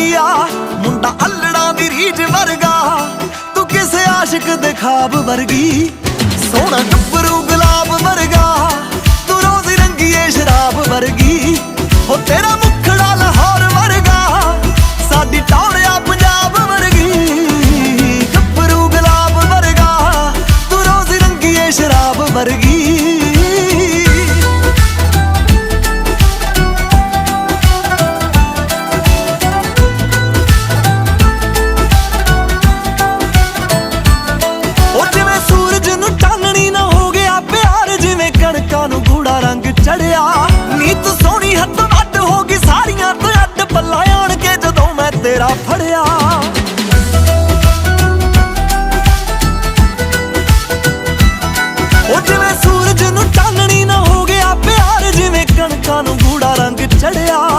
ਆ ਮੁੰਡਾ ਅਲੜਾ ਦੀ ਰੀਝ ਵਰਗਾ। ਤੂੰ ਕਿਸੇ ਆਸ਼ਿਕ ਦੇ ਖਾਬ ਵਰਗੀ। ਸੋਹਣਾ ਗੱਭਰੂ ਗੁਲਾਬ ਵਰਗਾ। ਤੂੰ ਰੋਜ਼ ਰੰਗੀਏ ਸ਼ਰਾਬ ਵਰਗੀ। ਹੋ ਤੇਰਾ ਲਿਆ ਨੀਤ ਸੋਹਣੀ ਹੱਦੋਂ ਅੱਡ ਹੋ ਗਈ ਸਾਰੀਆਂ ਤੋਂ ਅੱਡ ਪੱਲਾ ਆਣ ਕੇ ਜਦੋਂ ਮੈਂ ਤੇਰਾ ਫੜਿਆ। ਉਹ ਜਿਵੇਂ ਸੂਰਜ ਨੂੰ ਚਾਨਣੀ ਨਾ ਹੋ ਗਿਆ, ਪਿਆਰ ਜਿਵੇਂ ਕਣਕਾਂ ਨੂੰ ਗੂੜਾ ਰੰਗ ਚੜਿਆ।